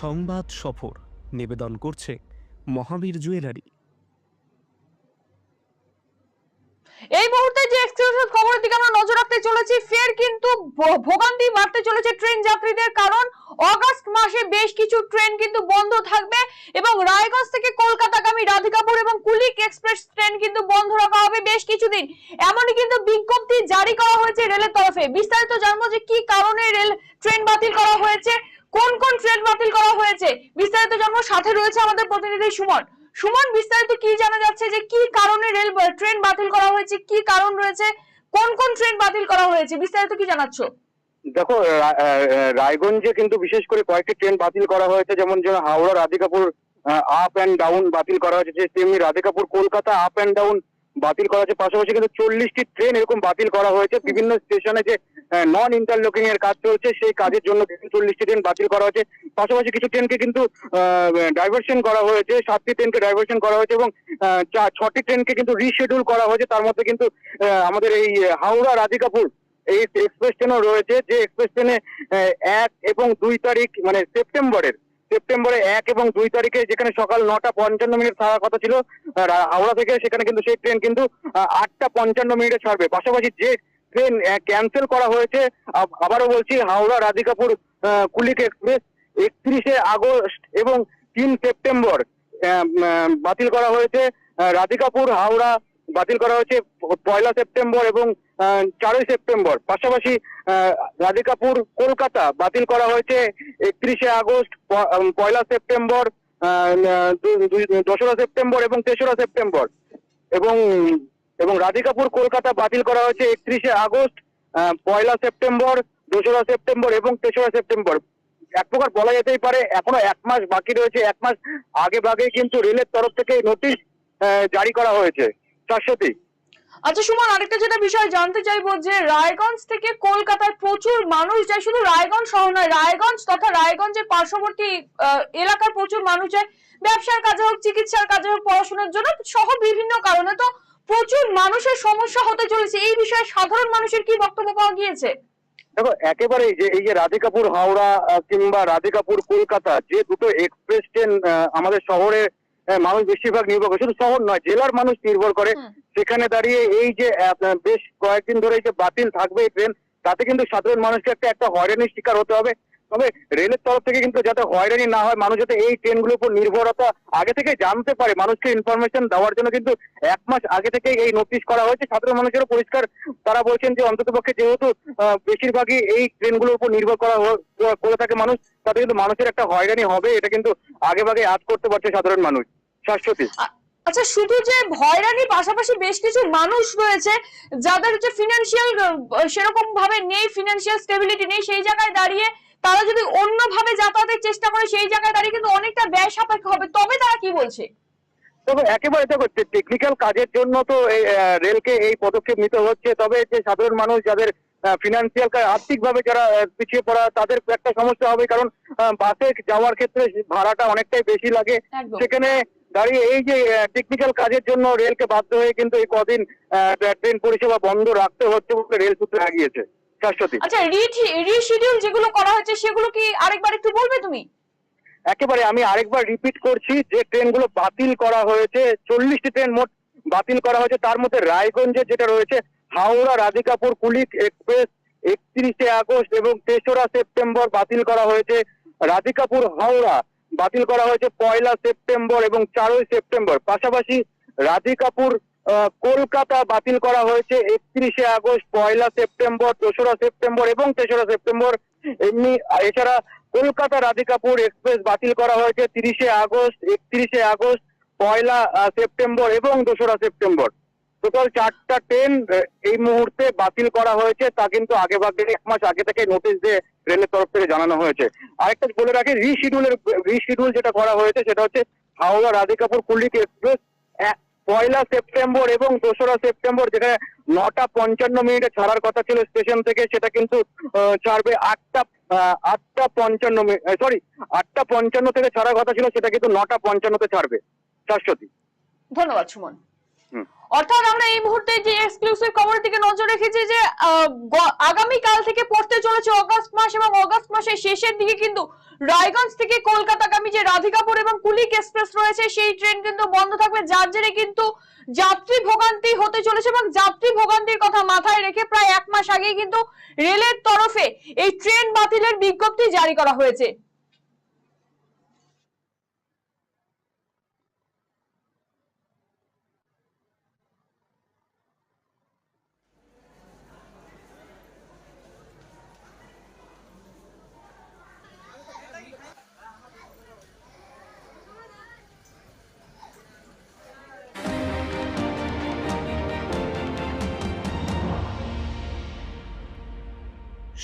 সংবাদ সফর। নিবেদন করছে মহাবীর জুয়েলারি। এই মুহূর্তে যে এক্সক্লুসিভ খবরের দিকে আমরা নজর রাখতে চলেছি, ফের কিন্তু ভোগান্তি বাড়তে চলেছে ট্রেন যাত্রীদের, কারণ অগাস্ট মাসে বেশ কিছু ট্রেন কিন্তু বন্ধ থাকবে এবং রায়গঞ্জ থেকে কলকাতাগামী রাধিকাপুর এবং কুলিক এক্সপ্রেস ট্রেন কিন্তু বন্ধ রাখা হবে বেশ কিছুদিন। এমনই কিন্তু বিজ্ঞপ্তি জারি করা হয়েছে রেলের তরফে। বিস্তারিত জানব যে কি কারণে রেল ট্রেন বাতিল করা হয়েছে কোন কোন ট্রেন বাতিল করা হয়েছে বিস্তারিত জানব সাথে রয়েছে আমাদের প্রতিনিধি সুমন। সুমন, বিস্তারিত কি জানা যাচ্ছে যে কি কারণে রেল, ট্রেন বাতিল করা হয়েছে? কি কারণ রয়েছে? কোন কোন ট্রেন বাতিল করা হয়েছে? বিস্তারিত কি জানাচ্ছ? দেখো রায়গঞ্জে কিন্তু বিশেষ করে কয়েকটি ট্রেন বাতিল করা হয়েছে, যেমন Howrah, Radhikapur up and down বাতিল করা হয়েছে। তেমনি Radhikapur, Kolkata up and down বাতিল করা হয়েছে। পাশাপাশি কিন্তু চল্লিশটি ট্রেন এরকম বাতিল করা হয়েছে। বিভিন্ন স্টেশনে যে নন ইন্টারলকিং এর কাজ চলছে, সেই কাজের জন্য চল্লিশটি ট্রেন বাতিল করা হয়েছে। পাশাপাশি কিছু ট্রেনকে কিন্তু ডাইভার্সন করা হয়েছে। সাতটি ট্রেনকে ডাইভার্সন করা হয়েছে এবং ছটি ট্রেনকে কিন্তু রিশেডিউল করা হয়েছে। তার মধ্যে কিন্তু আমাদের এই হাওড়া রাধিকাপুর এই এক্সপ্রেস ট্রেনও রয়েছে। যে এক্সপ্রেস ট্রেনে এক এবং দুই তারিখ মানে সেপ্টেম্বরের সেপ্টেম্বরে এক এবং দুই তারিখে যেখানে সকাল নটা পঞ্চান্ন মিনিট ছাড়ার কথা ছিল হাওড়া থেকে সেখানে কিন্তু সেই ট্রেন কিন্তু আটটা পঞ্চান্ন মিনিটে ছাড়বে। পাশাপাশি যে ট্রেন ক্যান্সেল করা হয়েছে আবারও বলছি হাওড়া রাধিকাপুর কুলিক এক্সপ্রেস একত্রিশে আগস্ট এবং তিন সেপ্টেম্বর বাতিল করা হয়েছে রাধিকাপুর, হাওড়া বাতিল করা হয়েছে পয়লা সেপ্টেম্বর এবং চারই সেপ্টেম্বর। পাশাপাশি রাধিকাপুর, কলকাতা বাতিল করা হয়েছে একত্রিশে আগস্ট পয়লা সেপ্টেম্বর দোসরা সেপ্টেম্বর এবং তেসরা সেপ্টেম্বর। এবং এবং রাধিকাপুর, কলকাতা বাতিল করা হয়েছে একত্রিশে আগস্ট পয়লা সেপ্টেম্বর দোসরা সেপ্টেম্বর এবং তেসরা সেপ্টেম্বর। এক প্রকার বলা যেতেই পারে, এখনও এক মাস বাকি রয়েছে, এক মাস আগে ভাগে কিন্তু রেলের তরফ থেকে নোটিশ জারি করা হয়েছে। শাশ্বতী আচ্ছা সুমন আরেকটা যেটা বিষয় জানতে চাইব যে রায়গঞ্জ থেকে কলকাতায় প্রচুর মানুষ যায় শুধু রায়গঞ্জ শহর নয় রায়গঞ্জ তথা রায়গঞ্জের পার্শ্ববর্তী এলাকার প্রচুর মানুষ যায়। ব্যবসার কাজে হোক চিকিৎসার কাজে হোক পড়াশোনার জন্য সহ বিভিন্ন কারণে তো প্রচুর মানুষের সমস্যা হতে চলেছে। এই বিষয়ে সাধারণ মানুষের কি বক্তব্য পাওয়া গিয়েছে? দেখো একেবারে যে এই যে রাধিকাপুর হাওড়া কিংবা রাধিকাপুর কলকাতা যে দুটো এক্সপ্রেস ট্রেন আমাদের শহরে মানুষ বেশিরভাগ নির্ভর করে। শুধু শহর নয় জেলার মানুষ নির্ভর করে। সেখানে দাঁড়িয়ে এই যে বেশ কয়েকদিন ধরে যে বাতিল থাকবে এই ট্রেন তাতে কিন্তু সাধারণ মানুষকে একটা একটা হয়রানির শিকার হতে হবে। তবে রেলের তরফ থেকে কিন্তু যাতে হয়রানি না হয় মানুষ যাতে এই ট্রেনগুলোর উপর নির্ভরতা আগে থেকে জানতে পারে মানুষকে ইনফরমেশন দেওয়ার জন্য কিন্তু এক মাস আগে থেকে এই নোটিশ করা হয়েছে। সাধারণ মানুষেরও পরিষ্কার তারা বলছেন যে অন্ততপক্ষে যেহেতু আহ, বেশিরভাগই এই ট্রেনগুলোর উপর নির্ভর করা করে থাকে মানুষ তাতে কিন্তু মানুষের একটা হয়রানি হবে এটা কিন্তু আগে ভাগে আজ করতে পারছে সাধারণ মানুষ। শাশ্বতী আচ্ছা শুধু যে হয়রানি পাশাপাশি বেশ কিছু মানুষ রয়েছে যাদের হচ্ছে ফিনান্সিয়াল সেরকম ভাবে নেই ফিনান্সিয়াল স্টেবিলিটি নেই সেই জায়গায় দাঁড়িয়ে তারা যদি অন্যভাবে যাতায়াতের চেষ্টা করে সেই জায়গায় দাঁড়িয়ে কিন্তু অনেকটা ব্যয় সাপেক্ষ হবে। তবে তারা কি বলছে? তবে একেবারে দেখো টেকনিক্যাল কাজের জন্য তো রেলকে এই পদক্ষেপ নিতে হচ্ছে। তবে যে সাধারণ মানুষ যাদের ফিনান্সিয়াল আর্থিকভাবে যারা পিছিয়ে পড়া তাদের একটা সমস্যা হবে কারণ বাসে যাওয়ার ক্ষেত্রে ভাড়াটা অনেকটাই বেশি লাগে। সেখানে দাঁড়িয়ে এই যে টেকনিক্যাল কাজের জন্য রেলকে বাধ্য হয়ে কিন্তু এই কদিন ট্রেন পরিষেবা বন্ধ রাখতে হচ্ছে বলে রেল সূত্রে আগিয়েছে শাশ্বতী আচ্ছা রিশিডিউল যেগুলো করা হয়েছে সেগুলো কি আরেকবার একটু বলবে তুমি? একেবারে আমি আরেকবার রিপিট করছি যে ট্রেনগুলো বাতিল করা হয়েছে চল্লিশটি ট্রেন মোট বাতিল করা হয়েছে তার মধ্যে রায়গঞ্জে যেটা রয়েছে হাওড়া রাধিকাপুর কুলিক এক্সপ্রেস একত্রিশে আগস্ট এবং তেসরা সেপ্টেম্বর বাতিল করা হয়েছে রাধিকাপুর হাওড়া। বাতিল করা হয়েছে পয়লা সেপ্টেম্বর এবং চারই সেপ্টেম্বর। পাশাপাশি রাধিকাপুর কলকাতা বাতিল করা হয়েছে একত্রিশে আগস্ট, পয়লা সেপ্টেম্বর, দোসরা সেপ্টেম্বর এবং তেসরা সেপ্টেম্বর। এমনি এছাড়া কলকাতা রাধিকাপুর এক্সপ্রেস বাতিল করা হয়েছে তিরিশে আগস্ট, একত্রিশে আগস্ট, পয়লা সেপ্টেম্বর এবং দোসরা সেপ্টেম্বর। টোটাল চারটা ট্রেন এই মুহূর্তে বাতিল করা হয়েছে। তা কিন্তু আগে ভাগে এক মাস আগে থেকে নোটিশ দিয়ে রেলের তরফ থেকে জানানো হয়েছে। আরেকটা বলে রাখি রিশিডিউলের রিশিডিউল যেটা করা হয়েছে, সেটা হচ্ছে হাওড়া রাধিকাপুর কুলিক এক্সপ্রেস পয়লা সেপ্টেম্বর এবং দোসরা সেপ্টেম্বর যেটা নটা পঞ্চান্ন মিনিটে ছাড়ার কথা ছিল স্টেশন থেকে, সেটা কিন্তু ছাড়বে আটটা আটটা পঞ্চান্ন সরি আটটা পঞ্চান্ন থেকে ছাড়ার কথা ছিল, সেটা কিন্তু নটা পঞ্চান্নতে ছাড়বে। শাশ্বতী ধন্যবাদ, সুমন। অর্থাৎ আমরা এই মুহূর্তে যে এক্সক্লুসিভ খবরের দিকে নজর রেখেছি যে আগামী কাল থেকে পড়তে চলেছে অগস্ট মাস এবং অগস্ট মাসের শেষের দিকে কিন্তু রায়গঞ্জ থেকে কলকাতাগামী যে রাধিকাপুর এবং কুলিক এক্সপ্রেস রয়েছে, সেই ট্রেন কিন্তু বন্ধ থাকবে। যার জেরে কিন্তু যাত্রী ভোগান্তি হতে চলেছে এবং যাত্রী ভোগান্তির কথা মাথায় রেখে প্রায় এক মাস আগেই কিন্তু রেলের তরফে এই ট্রেন বাতিলের বিজ্ঞপ্তি জারি করা হয়েছে।